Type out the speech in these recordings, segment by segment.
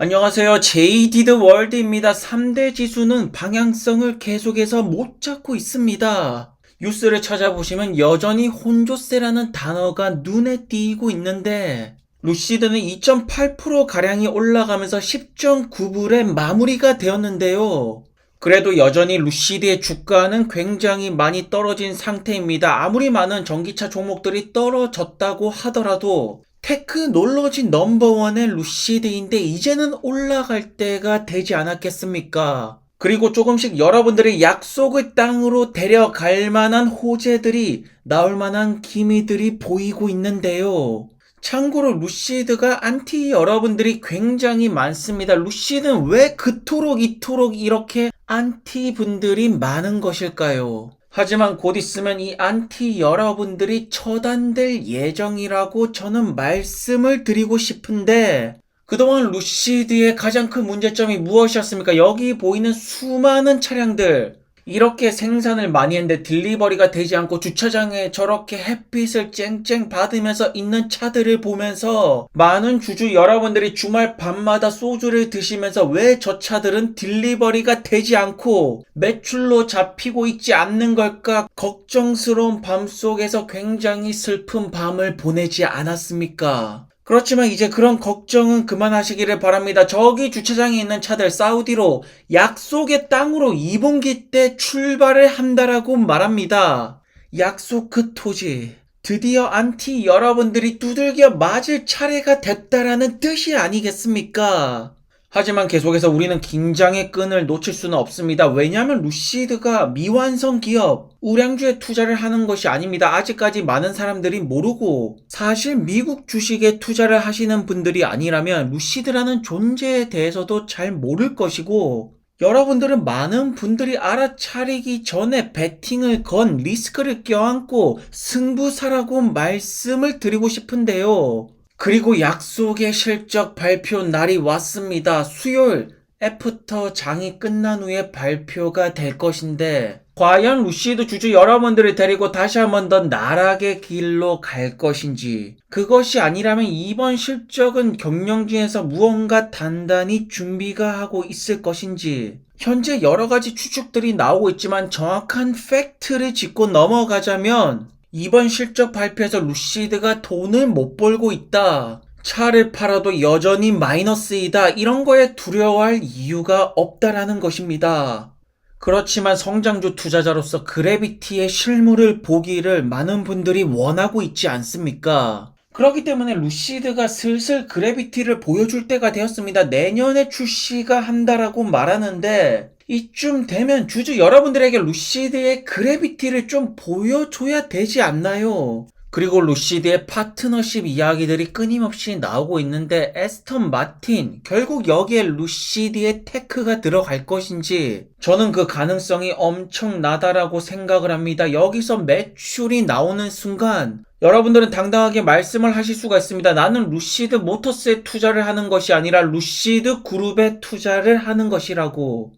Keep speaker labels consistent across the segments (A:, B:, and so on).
A: 안녕하세요. JD드 월드입니다. 3대 지수는 방향성을 계속해서 못 잡고 있습니다. 뉴스를 찾아보시면 여전히 혼조세라는 단어가 눈에 띄고 있는데 루시드는 2.8%가량이 올라가면서 10.9불에 마무리가 되었는데요. 그래도 여전히 루시드의 주가는 굉장히 많이 떨어진 상태입니다. 아무리 많은 전기차 종목들이 떨어졌다고 하더라도 테크놀로지 넘버원의 루시드인데 이제는 올라갈 때가 되지 않았겠습니까? 그리고 조금씩 여러분들의 약속을 땅으로 데려갈 만한 호재들이 나올 만한 기미들이 보이고 있는데요. 참고로 루시드가 안티 여러분들이 굉장히 많습니다. 루시드는 왜 그토록 이토록 이렇게 안티 분들이 많은 것일까요? 하지만 곧 있으면 이 안티 여러분들이 처단될 예정이라고 저는 말씀을 드리고 싶은데 그동안 루시드의 가장 큰 문제점이 무엇이었습니까? 여기 보이는 수많은 차량들 이렇게 생산을 많이 했는데 딜리버리가 되지 않고 주차장에 저렇게 햇빛을 쨍쨍 받으면서 있는 차들을 보면서 많은 주주 여러분들이 주말 밤마다 소주를 드시면서 왜 저 차들은 딜리버리가 되지 않고 매출로 잡히고 있지 않는 걸까 걱정스러운 밤 속에서 굉장히 슬픈 밤을 보내지 않았습니까? 그렇지만 이제 그런 걱정은 그만하시기를 바랍니다. 저기 주차장에 있는 차들 사우디로 약속의 땅으로 2분기 때 출발을 한다라고 말합니다. 약속 그 토지. 드디어 안티 여러분들이 두들겨 맞을 차례가 됐다라는 뜻이 아니겠습니까? 하지만 계속해서 우리는 긴장의 끈을 놓칠 수는 없습니다. 왜냐하면 루시드가 미완성 기업, 우량주에 투자를 하는 것이 아닙니다. 아직까지 많은 사람들이 모르고 사실 미국 주식에 투자를 하시는 분들이 아니라면 루시드라는 존재에 대해서도 잘 모를 것이고 여러분들은 많은 분들이 알아차리기 전에 베팅을 건 리스크를 껴안고 승부사라고 말씀을 드리고 싶은데요. 그리고 약속의 실적 발표 날이 왔습니다. 수요일 애프터 장이 끝난 후에 발표가 될 것인데 과연 루시드 주주 여러분들을 데리고 다시 한 번 더 나락의 길로 갈 것인지 그것이 아니라면 이번 실적은 경영진에서 무언가 단단히 준비가 하고 있을 것인지 현재 여러 가지 추측들이 나오고 있지만 정확한 팩트를 짚고 넘어가자면 이번 실적 발표에서 루시드가 돈을 못 벌고 있다. 차를 팔아도 여전히 마이너스이다. 이런 거에 두려워할 이유가 없다라는 것입니다. 그렇지만 성장주 투자자로서 그래비티의 실물을 보기를 많은 분들이 원하고 있지 않습니까? 그렇기 때문에 루시드가 슬슬 그래비티를 보여줄 때가 되었습니다. 내년에 출시가 한다라고 말하는데 이쯤 되면 주주 여러분들에게 루시드의 그래비티를 좀 보여줘야 되지 않나요? 그리고 루시드의 파트너십 이야기들이 끊임없이 나오고 있는데 에스턴 마틴 결국 여기에 루시드의 테크가 들어갈 것인지 저는 그 가능성이 엄청나다라고 생각을 합니다. 여기서 매출이 나오는 순간 여러분들은 당당하게 말씀을 하실 수가 있습니다. 나는 루시드 모터스에 투자를 하는 것이 아니라 루시드 그룹에 투자를 하는 것이라고.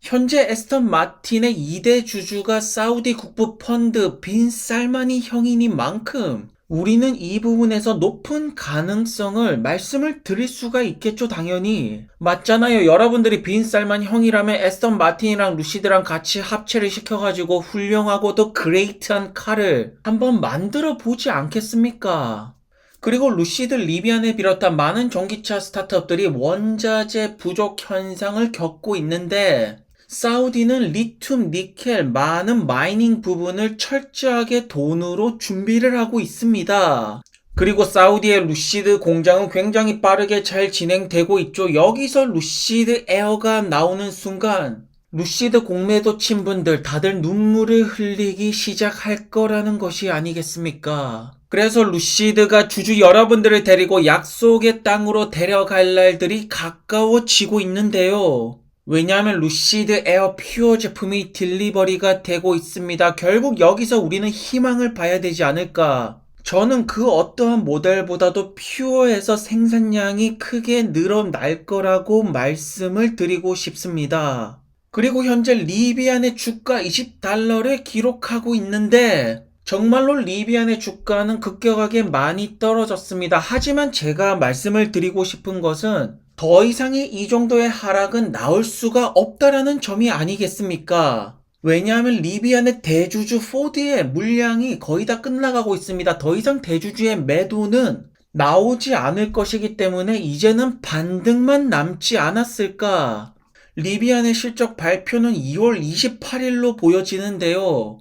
A: 현재 에스턴 마틴의 2대 주주가 사우디 국부 펀드 빈 살마니 형이니 만큼 우리는 이 부분에서 높은 가능성을 말씀을 드릴 수가 있겠죠, 당연히. 맞잖아요. 여러분들이 빈 살만 형이라면 에스턴 마틴이랑 루시드랑 같이 합체를 시켜가지고 훌륭하고도 그레이트한 칼을 한번 만들어 보지 않겠습니까? 그리고 루시드 리비안을 비롯한 많은 전기차 스타트업들이 원자재 부족 현상을 겪고 있는데 사우디는 리튬, 니켈, 많은 마이닝 부분을 철저하게 돈으로 준비를 하고 있습니다. 그리고 사우디의 루시드 공장은 굉장히 빠르게 잘 진행되고 있죠. 여기서 루시드 에어가 나오는 순간 루시드 공매도 친 분들 다들 눈물을 흘리기 시작할 거라는 것이 아니겠습니까? 그래서 루시드가 주주 여러분들을 데리고 약속의 땅으로 데려갈 날들이 가까워지고 있는데요. 왜냐하면 루시드 에어 퓨어 제품이 딜리버리가 되고 있습니다. 결국 여기서 우리는 희망을 봐야 되지 않을까. 저는 그 어떠한 모델보다도 퓨어에서 생산량이 크게 늘어날 거라고 말씀을 드리고 싶습니다. 그리고 현재 리비안의 주가 20달러를 기록하고 있는데 정말로 리비안의 주가는 급격하게 많이 떨어졌습니다. 하지만 제가 말씀을 드리고 싶은 것은 더 이상의 이 정도의 하락은 나올 수가 없다라는 점이 아니겠습니까? 왜냐하면 리비안의 대주주 포드의 물량이 거의 다 끝나가고 있습니다. 더 이상 대주주의 매도는 나오지 않을 것이기 때문에 이제는 반등만 남지 않았을까? 리비안의 실적 발표는 2월 28일로 보여지는데요.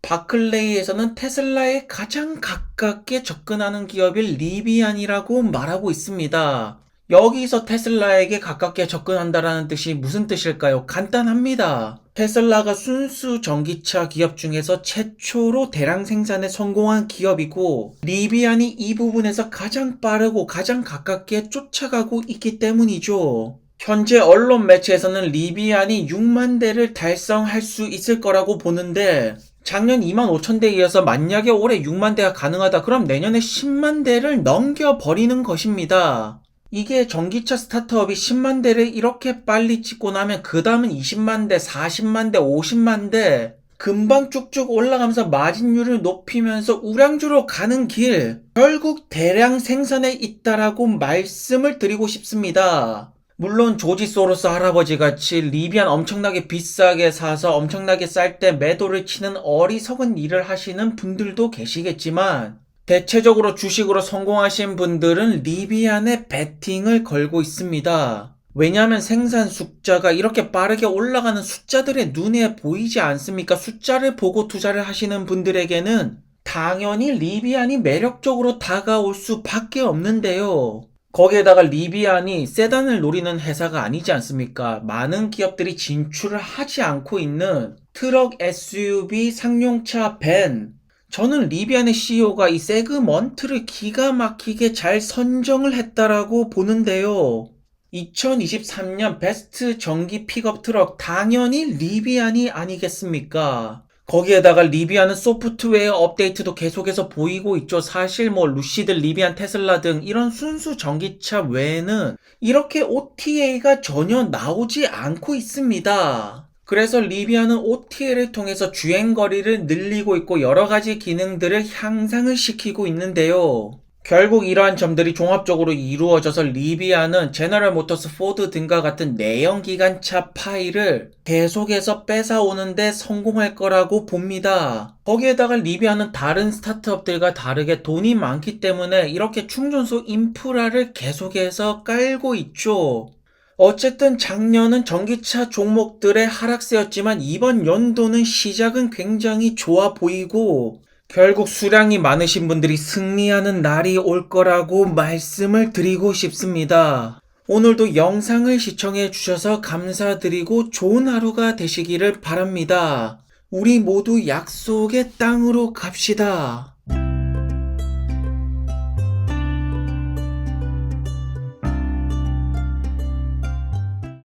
A: 바클레이에서는 테슬라에 가장 가깝게 접근하는 기업인 리비안이라고 말하고 있습니다. 여기서 테슬라에게 가깝게 접근한다라는 뜻이 무슨 뜻일까요? 간단합니다. 테슬라가 순수 전기차 기업 중에서 최초로 대량 생산에 성공한 기업이고 리비안이 이 부분에서 가장 빠르고 가장 가깝게 쫓아가고 있기 때문이죠. 현재 언론 매체에서는 리비안이 6만 대를 달성할 수 있을 거라고 보는데 작년 2만 5천 대에 이어서 만약에 올해 6만 대가 가능하다 그럼 내년에 10만 대를 넘겨버리는 것입니다. 이게 전기차 스타트업이 10만 대를 이렇게 빨리 찍고 나면 그 다음은 20만 대, 40만 대, 50만 대 금방 쭉쭉 올라가면서 마진율을 높이면서 우량주로 가는 길 결국 대량 생산에 있다라고 말씀을 드리고 싶습니다. 물론 조지 소로스 할아버지 같이 리비안 엄청나게 비싸게 사서 엄청나게 쌀 때 매도를 치는 어리석은 일을 하시는 분들도 계시겠지만 대체적으로 주식으로 성공하신 분들은 리비안에 베팅을 걸고 있습니다. 왜냐하면 생산 숫자가 이렇게 빠르게 올라가는 숫자들의 눈에 보이지 않습니까? 숫자를 보고 투자를 하시는 분들에게는 당연히 리비안이 매력적으로 다가올 수밖에 없는데요. 거기에다가 리비안이 세단을 노리는 회사가 아니지 않습니까? 많은 기업들이 진출을 하지 않고 있는 트럭, SUV, 상용차, 밴. 저는 리비안의 CEO가 이 세그먼트를 기가 막히게 잘 선정을 했다라고 보는데요. 2023년 베스트 전기 픽업 트럭 당연히 리비안이 아니겠습니까? 거기에다가 리비안은 소프트웨어 업데이트도 계속해서 보이고 있죠. 사실 뭐 루시드, 리비안, 테슬라 등 이런 순수 전기차 외에는 이렇게 OTA가 전혀 나오지 않고 있습니다. 그래서 리비안은 OTA를 통해서 주행거리를 늘리고 있고 여러 가지 기능들을 향상을 시키고 있는데요. 결국 이러한 점들이 종합적으로 이루어져서 리비안은 제너럴 모터스 포드 등과 같은 내연 기관차 파일을 계속해서 뺏어오는데 성공할 거라고 봅니다. 거기에다가 리비안은 다른 스타트업들과 다르게 돈이 많기 때문에 이렇게 충전소 인프라를 계속해서 깔고 있죠. 어쨌든 작년은 전기차 종목들의 하락세였지만 이번 연도는 시작은 굉장히 좋아 보이고 결국 수량이 많으신 분들이 승리하는 날이 올 거라고 말씀을 드리고 싶습니다. 오늘도 영상을 시청해 주셔서 감사드리고 좋은 하루가 되시기를 바랍니다. 우리 모두 약속의 땅으로 갑시다.